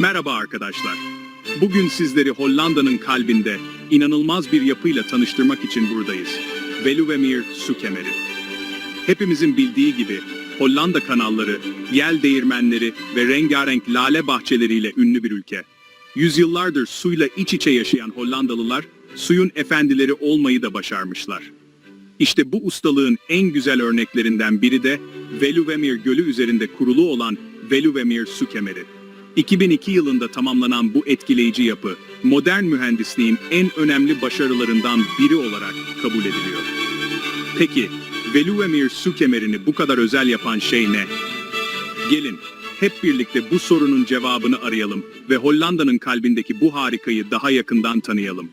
Merhaba arkadaşlar. Bugün sizleri Hollanda'nın kalbinde inanılmaz bir yapıyla tanıştırmak için buradayız. Veluwemeer Su Kemeri. Hepimizin bildiği gibi Hollanda kanalları, yel değirmenleri ve rengarenk lale bahçeleriyle ünlü bir ülke. Yüzyıllardır suyla iç içe yaşayan Hollandalılar, suyun efendileri olmayı da başarmışlar. İşte bu ustalığın en güzel örneklerinden biri de Veluwemeer Gölü üzerinde kurulu olan Veluwemeer Su Kemeri. 2002 yılında tamamlanan bu etkileyici yapı, modern mühendisliğin en önemli başarılarından biri olarak kabul ediliyor. Peki, Veluwemeer Su Kemeri'ni bu kadar özel yapan şey ne? Gelin, hep birlikte bu sorunun cevabını arayalım ve Hollanda'nın kalbindeki bu harikayı daha yakından tanıyalım.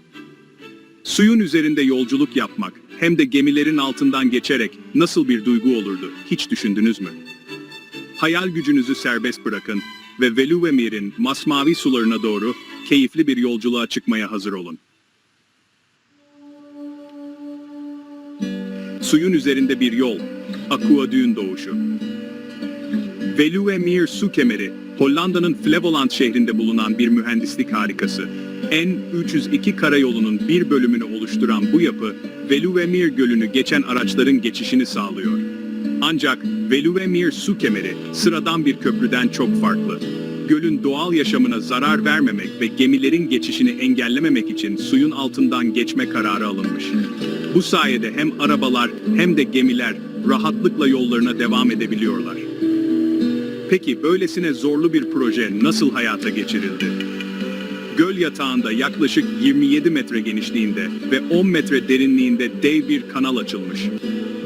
Suyun üzerinde yolculuk yapmak, hem de gemilerin altından geçerek nasıl bir duygu olurdu, hiç düşündünüz mü? Hayal gücünüzü serbest bırakın ve Veluwemeer'in masmavi sularına doğru keyifli bir yolculuğa çıkmaya hazır olun. Suyun üzerinde bir yol, Aquadüğün doğuşu. Veluwemeer Su Kemeri, Hollanda'nın Flevoland şehrinde bulunan bir mühendislik harikası. N302 karayolunun bir bölümünü oluşturan bu yapı, Veluwemeer Gölü'nü geçen araçların geçişini sağlıyor. Ancak Veluwemeer Su Kemeri sıradan bir köprüden çok farklı. Gölün doğal yaşamına zarar vermemek ve gemilerin geçişini engellememek için suyun altından geçme kararı alınmış. Bu sayede hem arabalar hem de gemiler rahatlıkla yollarına devam edebiliyorlar. Peki böylesine zorlu bir proje nasıl hayata geçirildi? Göl yatağında yaklaşık 27 metre genişliğinde ve 10 metre derinliğinde dev bir kanal açılmış.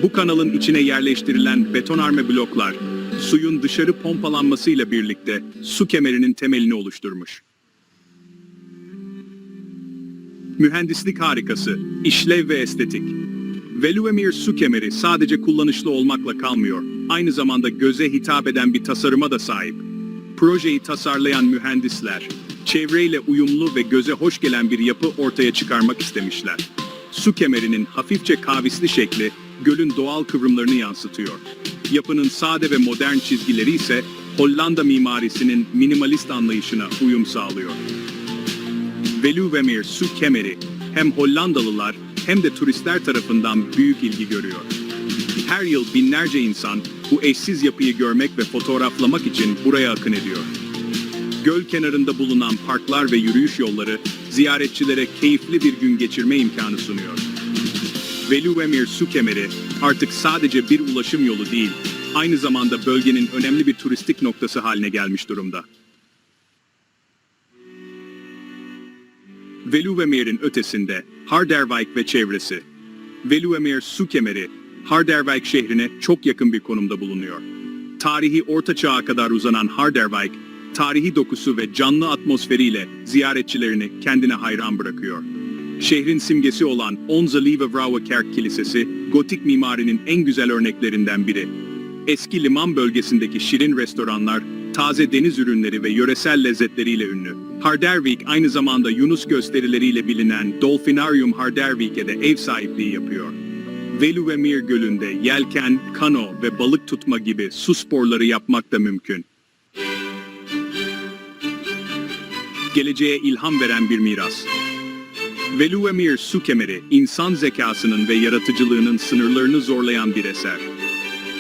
Bu kanalın içine yerleştirilen betonarme bloklar, suyun dışarı pompalanmasıyla birlikte su kemerinin temelini oluşturmuş. Mühendislik harikası, işlev ve estetik. Veluwemeer su kemeri sadece kullanışlı olmakla kalmıyor, aynı zamanda göze hitap eden bir tasarıma da sahip. Projeyi tasarlayan mühendisler, çevreyle uyumlu ve göze hoş gelen bir yapı ortaya çıkarmak istemişler. Su kemerinin hafifçe kavisli şekli, gölün doğal kıvrımlarını yansıtıyor. Yapının sade ve modern çizgileri ise Hollanda mimarisinin minimalist anlayışına uyum sağlıyor. Veluwemeer Su Kemeri hem Hollandalılar hem de turistler tarafından büyük ilgi görüyor. Her yıl binlerce insan bu eşsiz yapıyı görmek ve fotoğraflamak için buraya akın ediyor. Göl kenarında bulunan parklar ve yürüyüş yolları ziyaretçilere keyifli bir gün geçirme imkanı sunuyor. Veluwemeer Su Kemeri artık sadece bir ulaşım yolu değil, aynı zamanda bölgenin önemli bir turistik noktası haline gelmiş durumda. Veluwemeer'in ötesinde Harderwijk ve çevresi. Veluwemeer su kemeri Harderwijk şehrine çok yakın bir konumda bulunuyor. Tarihi Orta Çağ'a kadar uzanan Harderwijk, tarihi dokusu ve canlı atmosferiyle ziyaretçilerini kendine hayran bırakıyor. Şehrin simgesi olan Onze Lieve Kilisesi, gotik mimarinin en güzel örneklerinden biri. Eski liman bölgesindeki şirin restoranlar, taze deniz ürünleri ve yöresel lezzetleriyle ünlü. Harderwijk aynı zamanda Yunus gösterileriyle bilinen Dolfinarium Harderwijk'e de ev sahipliği yapıyor. Veluwemeer Gölü'nde yelken, kano ve balık tutma gibi su sporları yapmak da mümkün. Geleceğe ilham veren bir miras. Veluwemeer su kemeri, insan zekasının ve yaratıcılığının sınırlarını zorlayan bir eser.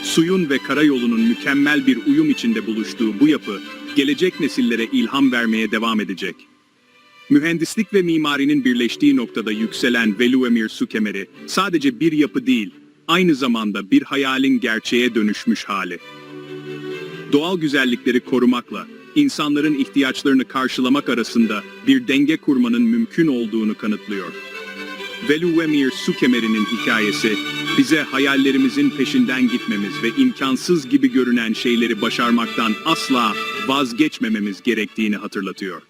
Suyun ve karayolunun mükemmel bir uyum içinde buluştuğu bu yapı, gelecek nesillere ilham vermeye devam edecek. Mühendislik ve mimarinin birleştiği noktada yükselen Veluwemeer su kemeri, sadece bir yapı değil, aynı zamanda bir hayalin gerçeğe dönüşmüş hali. Doğal güzellikleri korumakla, insanların ihtiyaçlarını karşılamak arasında bir denge kurmanın mümkün olduğunu kanıtlıyor. Veluwemeer su kemerinin hikayesi, bize hayallerimizin peşinden gitmemiz ve imkansız gibi görünen şeyleri başarmaktan asla vazgeçmememiz gerektiğini hatırlatıyor.